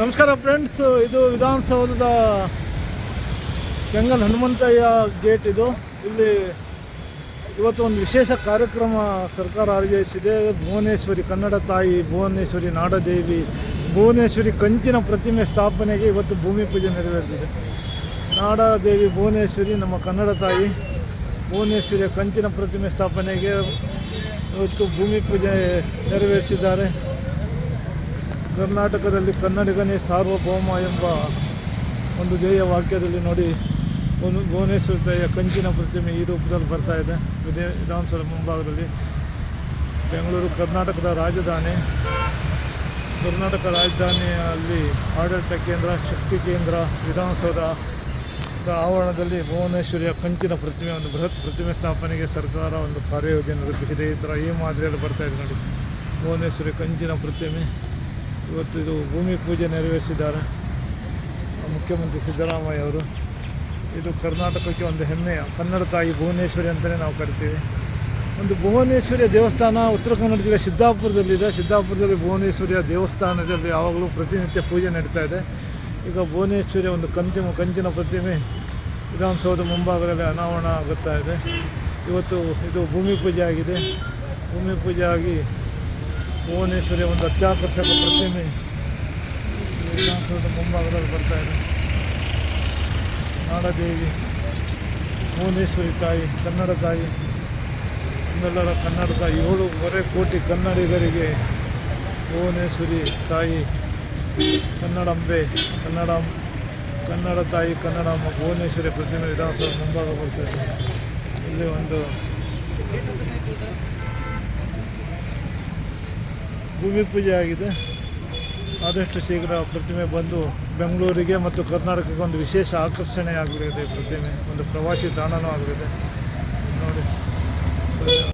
ನಮಸ್ಕಾರ ಫ್ರೆಂಡ್ಸ್ ಇದು ವಿಧಾನಸೌಧದ ಕೆಂಗಲ್ ಹನುಮಂತಯ್ಯ ಗೇಟ್ ಇದು. ಇಲ್ಲಿ ಇವತ್ತು ಒಂದು ವಿಶೇಷ ಕಾರ್ಯಕ್ರಮ ಸರ್ಕಾರ ಆಯೋಜಿಸಿದೆ. ಭುವನೇಶ್ವರಿ ಕನ್ನಡ ತಾಯಿ, ಭುವನೇಶ್ವರಿ ನಾಡದೇವಿ, ಭುವನೇಶ್ವರಿ ಕಂಚಿನ ಪ್ರತಿಮೆ ಸ್ಥಾಪನೆಗೆ ಇವತ್ತು ಭೂಮಿ ಪೂಜೆ ನೆರವೇರಿಸಿದೆ. ನಾಡದೇವಿ, ಭುವನೇಶ್ವರಿ, ನಮ್ಮ ಕನ್ನಡ ತಾಯಿ, ಭುವನೇಶ್ವರಿಯ ಕಂಚಿನ ಪ್ರತಿಮೆ ಸ್ಥಾಪನೆಗೆ ಇವತ್ತು ಭೂಮಿ ಪೂಜೆ ನೆರವೇರಿಸಿದ್ದಾರೆ. ಕರ್ನಾಟಕದಲ್ಲಿ ಕನ್ನಡಿಗನೇ ಸಾರ್ವಭೌಮ ಎಂಬ ಒಂದು ಧ್ಯೇಯ ವಾಕ್ಯದಲ್ಲಿ ನೋಡಿ, ಒಂದು ಭುವನೇಶ್ವರ ತಾಯಿಯ ಕಂಚಿನ ಪ್ರತಿಮೆ ಈ ರೂಪದಲ್ಲಿ ಬರ್ತಾ ಇದೆ ವಿಧೇ ವಿಧಾನಸೌಧ ಮುಂಭಾಗದಲ್ಲಿ. ಬೆಂಗಳೂರು, ಕರ್ನಾಟಕದ ರಾಜಧಾನಿ. ಕರ್ನಾಟಕ ರಾಜಧಾನಿಯಲ್ಲಿ ಆಡಳಿತ ಕೇಂದ್ರ, ಶಕ್ತಿ ಕೇಂದ್ರ, ವಿಧಾನಸೌಧದ ಆವರಣದಲ್ಲಿ ಭುವನೇಶ್ವರಿಯ ಕಂಚಿನ ಪ್ರತಿಮೆ, ಒಂದು ಬೃಹತ್ ಪ್ರತಿಮೆ ಸ್ಥಾಪನೆಗೆ ಸರ್ಕಾರ ಒಂದು ಕಾರ್ಯಯೋಜನೆ ರೂಪಿಸಿದೆ. ಈ ಥರ ಈ ಮಾದರಿಯಲ್ಲಿ ಬರ್ತಾ ಇದೆ ನೋಡಿ ಭುವನೇಶ್ವರಿ ಕಂಚಿನ ಪ್ರತಿಮೆ. ಇವತ್ತು ಇದು ಭೂಮಿ ಪೂಜೆ ನೆರವೇರಿಸಿದ್ದಾರೆ. ಮುಖ್ಯಮಂತ್ರಿ ಸಿದ್ದರಾಮಯ್ಯ ಅವರು. ಇದು ಕರ್ನಾಟಕಕ್ಕೆ ಒಂದು ಹೆಮ್ಮೆಯ ಕನ್ನಡ ತಾಯಿ ಭುವನೇಶ್ವರಿ ಅಂತಲೇ ನಾವು ಕರಿತೀವಿ. ಒಂದು ಭುವನೇಶ್ವರಿಯ ದೇವಸ್ಥಾನ ಉತ್ತರ ಕನ್ನಡ ಜಿಲ್ಲೆ ಸಿದ್ದಾಪುರದಲ್ಲಿದೆ. ಸಿದ್ದಾಪುರದಲ್ಲಿ ಭುವನೇಶ್ವರಿಯ ದೇವಸ್ಥಾನದಲ್ಲಿ ಯಾವಾಗಲೂ ಪ್ರತಿನಿತ್ಯ ಪೂಜೆ ನಡೀತಾ ಇದೆ. ಈಗ ಭುವನೇಶ್ವರಿಯ ಒಂದು ಕಂತಿಮ ಕಂಚಿನ ಪ್ರತಿಮೆ ವಿಧಾನಸೌಧ ಮುಂಭಾಗದಲ್ಲಿ ಅನಾವರಣ ಆಗುತ್ತಾ ಇದೆ. ಇವತ್ತು ಇದು ಭೂಮಿ ಪೂಜೆ ಆಗಿದೆ. ಭೂಮಿ ಪೂಜೆ ಆಗಿ ಭುವನೇಶ್ವರಿಯ ಒಂದು ಅತ್ಯಾಕರ್ಷಕ ಪ್ರತಿಮೆ. ವಿಧಾನಸೌಧದ ಮುಂಭಾಗದಲ್ಲಿ ಬರ್ತಾ ಇದೆ ನಾಡದೇವಿ, ಭುವನೇಶ್ವರಿ ತಾಯಿ, ಕನ್ನಡ ತಾಯಿ, ನಮ್ಮೆಲ್ಲರ ಕನ್ನಡದ ಏಳೂವರೆ ಕೋಟಿ ಕನ್ನಡಿಗರಿಗೆ ಭುವನೇಶ್ವರಿ ತಾಯಿ, ಕನ್ನಡಂಬೆ, ಕನ್ನಡ ಕನ್ನಡ ತಾಯಿ, ಕನ್ನಡಮ್ಮ ಭುವನೇಶ್ವರಿ ಪ್ರತಿಮೆ ವಿಧಾನಸೌಧ ಮುಂಭಾಗ ಇದೆ. ಇಲ್ಲಿ ಒಂದು ಭೂಮಿ ಪೂಜೆ ಆಗಿದೆ. ಆದಷ್ಟು ಶೀಘ್ರ ಪ್ರತಿಮೆ ಬಂದು ಬೆಂಗಳೂರಿಗೆ ಮತ್ತು ಕರ್ನಾಟಕಕ್ಕೆ ಒಂದು ವಿಶೇಷ ಆಕರ್ಷಣೆ ಆಗಲಿದೆ ಪ್ರತಿಮೆ, ಒಂದು ಪ್ರವಾಸಿ ತಾಣನೂ ಆಗಲಿದೆ. ನೋಡಿ.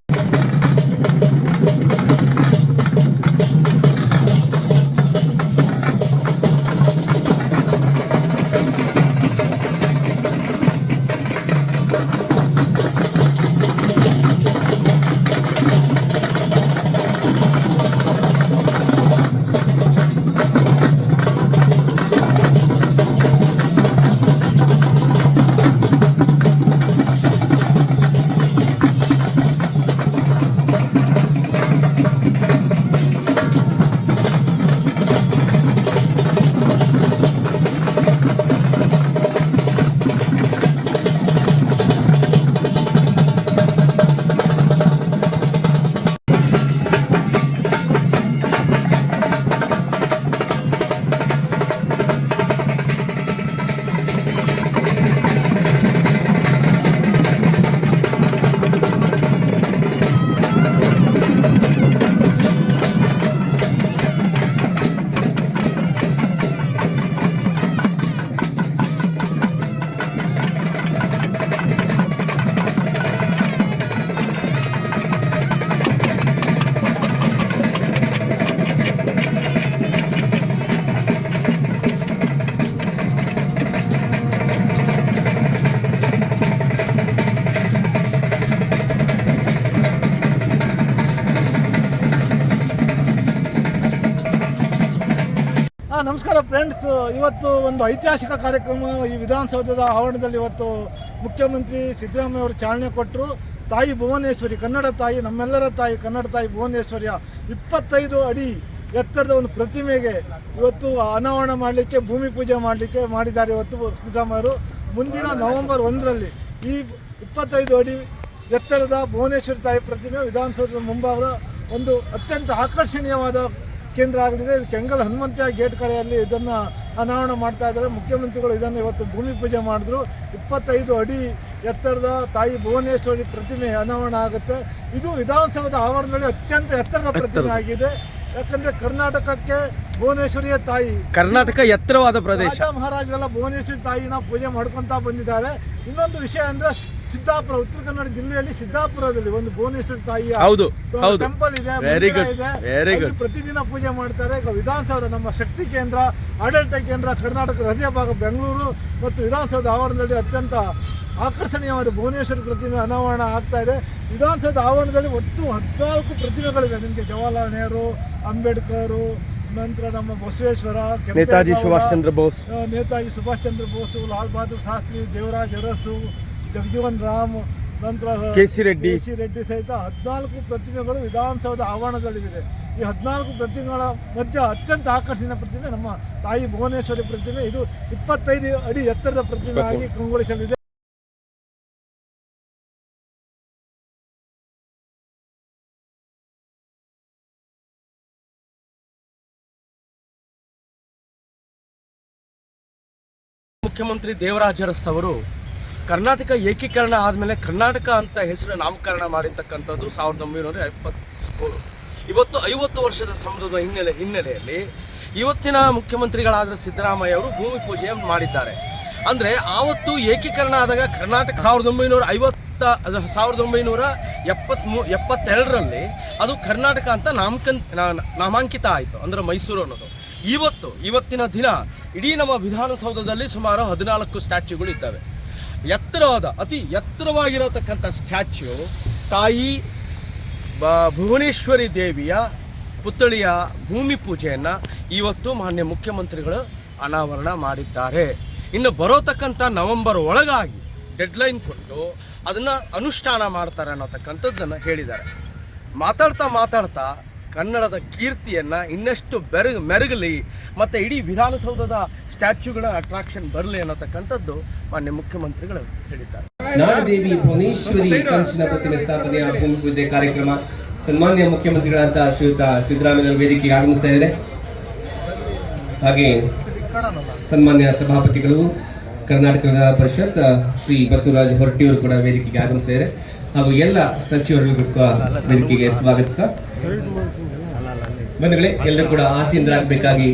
ಹಾಂ ನಮಸ್ಕಾರ ಫ್ರೆಂಡ್ಸ್ ಇವತ್ತು ಒಂದು ಐತಿಹಾಸಿಕ ಕಾರ್ಯಕ್ರಮ ಈ ವಿಧಾನಸೌಧದ ಆವರಣದಲ್ಲಿ ಇವತ್ತು ಮುಖ್ಯಮಂತ್ರಿ ಸಿದ್ದರಾಮಯ್ಯ ಅವರು ಚಾಲನೆ ಕೊಟ್ಟರು ತಾಯಿ ಭುವನೇಶ್ವರಿ, ಕನ್ನಡ ತಾಯಿ, ನಮ್ಮೆಲ್ಲರ ತಾಯಿ, ಕನ್ನಡ ತಾಯಿ ಭುವನೇಶ್ವರಿಯ ಇಪ್ಪತ್ತೈದು ಅಡಿ ಎತ್ತರದ ಒಂದು ಪ್ರತಿಮೆಗೆ ಇವತ್ತು ಅನಾವರಣ ಮಾಡಲಿಕ್ಕೆ, ಭೂಮಿ ಪೂಜೆ ಮಾಡಲಿಕ್ಕೆ ಮಾಡಿದ್ದಾರೆ ಇವತ್ತು ಸಿದ್ದರಾಮಯ್ಯರು ಮುಂದಿನ ನವೆಂಬರ್ ಒಂದರಲ್ಲಿ ಈ ಇಪ್ಪತ್ತೈದು ಅಡಿ ಎತ್ತರದ ಭುವನೇಶ್ವರಿ ತಾಯಿ ಪ್ರತಿಮೆ ವಿಧಾನಸೌಧದ ಮುಂಭಾಗದ ಒಂದು ಅತ್ಯಂತ ಆಕರ್ಷಣೀಯವಾದ ಕೇಂದ್ರ ಆಗಲಿದೆ. ಕೆಂಗಲ್ ಹನುಮಂತಿಯ ಗೇಟ್ ಕಡೆಯಲ್ಲಿ ಇದನ್ನು ಅನಾವರಣ ಮಾಡ್ತಾ ಇದ್ದಾರೆ. ಮುಖ್ಯಮಂತ್ರಿಗಳು ಇದನ್ನು ಇವತ್ತು ಭೂಮಿ ಪೂಜೆ ಮಾಡಿದ್ರು. ಇಪ್ಪತ್ತೈದು ಅಡಿ ಎತ್ತರದ ತಾಯಿ ಭುವನೇಶ್ವರಿ ಪ್ರತಿಮೆ ಅನಾವರಣ ಆಗುತ್ತೆ. ಇದು ವಿಧಾನಸೌಧದ ಆವರಣದಲ್ಲಿ ಅತ್ಯಂತ ಎತ್ತರದ. ಪ್ರತಿಮೆ ಆಗಿದೆ. ಯಾಕಂದ್ರೆ ಕರ್ನಾಟಕಕ್ಕೆ ಭುವನೇಶ್ವರಿಯ ತಾಯಿ ಕರ್ನಾಟಕ ಎತ್ತರವಾದ ಪ್ರದೇಶ. ರಾಜ ಮಹಾರಾಜರೆಲ್ಲ ಭುವನೇಶ್ವರಿ ತಾಯಿನ ಪೂಜೆ ಮಾಡ್ಕೊತಾ ಬಂದಿದ್ದಾರೆ. ಇನ್ನೊಂದು ವಿಷಯ ಅಂದ್ರೆ ಸಿದ್ದಾಪುರ ಉತ್ತರ ಕನ್ನಡ ಜಿಲ್ಲೆಯಲ್ಲಿ ಸಿದ್ದಾಪುರದಲ್ಲಿ ಒಂದು ಭುವನೇಶ್ವರ ತಾಯಿಯ ಹೌದು ಹೌದು. ಟೆಂಪಲ್ ಇದೆ ವೆರಿ ಗುಡ್ ವೆರಿ ಗುಡ್ ಪ್ರತಿದಿನ ಪೂಜೆ ಮಾಡ್ತಾರೆ. ಈಗ ವಿಧಾನಸೌಧ ನಮ್ಮ ಶಕ್ತಿ ಕೇಂದ್ರ ಆಡಳಿತ ಕೇಂದ್ರ ಕರ್ನಾಟಕ ಹೃದಯ ಭಾಗ ಬೆಂಗಳೂರು ಮತ್ತು ವಿಧಾನಸೌಧ ಆವರಣದಲ್ಲಿ ಅತ್ಯಂತ ಆಕರ್ಷಣೀಯವಾದ ಭುವನೇಶ್ವರ ಪ್ರತಿಮೆ ಅನಾವರಣ ಆಗ್ತಾ ಇದೆ. ವಿಧಾನಸೌಧ ಆವರಣದಲ್ಲಿ ಒಟ್ಟು ಹದಿನಾಲ್ಕು ಪ್ರತಿಮೆಗಳಿವೆ. ನಿಮಗೆ ಜವಾಹರ್ಲಾಲ್ ನೆಹರು ಅಂಬೇಡ್ಕರು ನಂತರ ನಮ್ಮ ಬಸವೇಶ್ವರ ನೇತಾಜಿ ಸುಭಾಷ್ ಚಂದ್ರ ಬೋಸ್ ನೇತಾಜಿ ಸುಭಾಷ್ ಚಂದ್ರ ಬೋಸ್ ಲಾಲ್ ಬಹದ್ದೂರ್ ಶಾಸ್ತ್ರಿ ದೇವರಾಜ್ ಅರಸು ಜಗಜೀವನ್ ರಾಮ್ ನಂತರ ಕೆ.ಸಿ. ರೆಡ್ಡಿ. ಕೆ.ಸಿ. ರೆಡ್ಡಿ ಸಹಿತ ಹದಿನಾಲ್ಕು ಪ್ರತಿಮೆಗಳು ವಿಧಾನಸೌಧ ಆವರಣದಲ್ಲಿದೆ ಈ ಹದಿನಾಲ್ಕು ಪ್ರತಿಮೆಗಳ ಮಧ್ಯೆ ಅತ್ಯಂತ ಆಕರ್ಷಣೀಯ ಪ್ರತಿಮೆ ನಮ್ಮ ತಾಯಿ ಭುವನೇಶ್ವರಿ ಪ್ರತಿಮೆ ಇದು ಇಪ್ಪತ್ತೈದು ಅಡಿ ಎತ್ತರದ ಪ್ರತಿಮೆ ಆಗಿ ಕಂಗೊಳಿಸಲಿದೆ ಮುಖ್ಯಮಂತ್ರಿ ದೇವರಾಜ ಅರಸ್ ಅವರು ಕರ್ನಾಟಕ ಏಕೀಕರಣ ಆದಮೇಲೆ ಕರ್ನಾಟಕ ಅಂತ ಹೆಸರು ನಾಮಕರಣ ಮಾಡಿರ್ತಕ್ಕಂಥದ್ದು ಸಾವಿರದ ಒಂಬೈನೂರ ಎಪ್ಪತ್ತ್ಮೂರು. ಇವತ್ತು ಐವತ್ತು ವರ್ಷದ ಸಮೃದ್ಧ ಹಿನ್ನೆಲೆ ಹಿನ್ನೆಲೆಯಲ್ಲಿ ಇವತ್ತಿನ ಮುಖ್ಯಮಂತ್ರಿಗಳಾದ ಸಿದ್ದರಾಮಯ್ಯ ಅವರು ಭೂಮಿ ಪೂಜೆ ಮಾಡಿದ್ದಾರೆ. ಅಂದರೆ ಆವತ್ತು ಏಕೀಕರಣ ಆದಾಗ ಕರ್ನಾಟಕ ಸಾವಿರದ ಒಂಬೈನೂರ ಐವತ್ತ ಸಾವಿರದ ಒಂಬೈನೂರ ಎಪ್ಪತ್ಮೂ ಎಪ್ಪತ್ತೆರಡರಲ್ಲಿ ಅದು ಕರ್ನಾಟಕ ಅಂತ ನಾಮಕ ನಾಮಾಂಕಿತ ಆಯಿತು, ಅಂದರೆ ಮೈಸೂರು ಅನ್ನೋದು. ಇವತ್ತು, ಇವತ್ತಿನ ದಿನ ಇಡೀ ನಮ್ಮ ವಿಧಾನಸೌಧದಲ್ಲಿ ಸುಮಾರು ಹದಿನಾಲ್ಕು ಸ್ಟ್ಯಾಚ್ಯೂಗಳು ಇದ್ದಾವೆ. ಎತ್ತರವಾದ, ಅತಿ ಎತ್ತರವಾಗಿರತಕ್ಕಂಥ ಸ್ಟ್ಯಾಚ್ಯು ತಾಯಿ ಭುವನೇಶ್ವರಿ ದೇವಿಯ ಪುತ್ಥಳಿಯ ಭೂಮಿ ಪೂಜೆಯನ್ನು ಇವತ್ತು ಮಾನ್ಯ ಮುಖ್ಯಮಂತ್ರಿಗಳು ಅನಾವರಣ ಮಾಡಿದ್ದಾರೆ. ಇನ್ನು ಬರೋತಕ್ಕಂಥ ನವೆಂಬರ್ ಒಳಗಾಗಿ ಡೆಡ್ಲೈನ್ ಕೊಟ್ಟು ಅದನ್ನು ಅನುಷ್ಠಾನ ಮಾಡ್ತಾರೆ ಅನ್ನೋತಕ್ಕಂಥದ್ದನ್ನು ಹೇಳಿದ್ದಾರೆ. ಮಾತಾಡ್ತಾ ಮಾತಾಡ್ತಾ ಕನ್ನಡದ ಕೀರ್ತಿಯನ್ನು ಇನ್ನಷ್ಟು ಬೆರಗು ಮೆರಗಲಿ ಮತ್ತು ಇಡೀ ವಿಧಾನಸೌಧದ ಸ್ಟ್ಯಾಚ್ಯೂಗಳ ಅಟ್ರಾಕ್ಷನ್ ಬರಲಿ ಅನ್ನತಕ್ಕಂಥದ್ದು ಮಾನ್ಯ ಮುಖ್ಯಮಂತ್ರಿಗಳು ಹೇಳಿದ್ದಾರೆ. ನಾಡದೇವಿ ಭುವನೇಶ್ವರಿ ಕಂಚಿನ ಪ್ರತಿಮೆ ಸ್ಥಾಪನೆಯ ಭೂಮಿ ಪೂಜೆ ಕಾರ್ಯಕ್ರಮ ಸನ್ಮಾನ್ಯ ಮುಖ್ಯಮಂತ್ರಿಗಳಂತ ಶ್ರೀಯುತ ಸಿದ್ದರಾಮಯ್ಯ ವೇದಿಕೆಗೆ ಆಗಮಿಸ್ತಾ ಇದೆ ಹಾಗೆ ಸನ್ಮಾನ್ಯ ಸಭಾಪತಿಗಳು ಕರ್ನಾಟಕ ವಿಧಾನ ಪರಿಷತ್, ಶ್ರೀ ಬಸವರಾಜ ಹೊರಟಿಯವರು ಕೂಡ ವೇದಿಕೆಗೆ ಆಗಮಿಸ್ತಾ ಇದ್ದಾರೆ. ಹಾಗೂ ಎಲ್ಲ ಸಚಿವರಿಗೂ ಕೂಡ ವೇದಿಕೆಗೆ ಸ್ವಾಗತ. ಬಂಧುಗಳೇ ಎಲ್ಲರೂ ಕೂಡ ಆಸೀನರಾಗಬೇಕಾಗಿ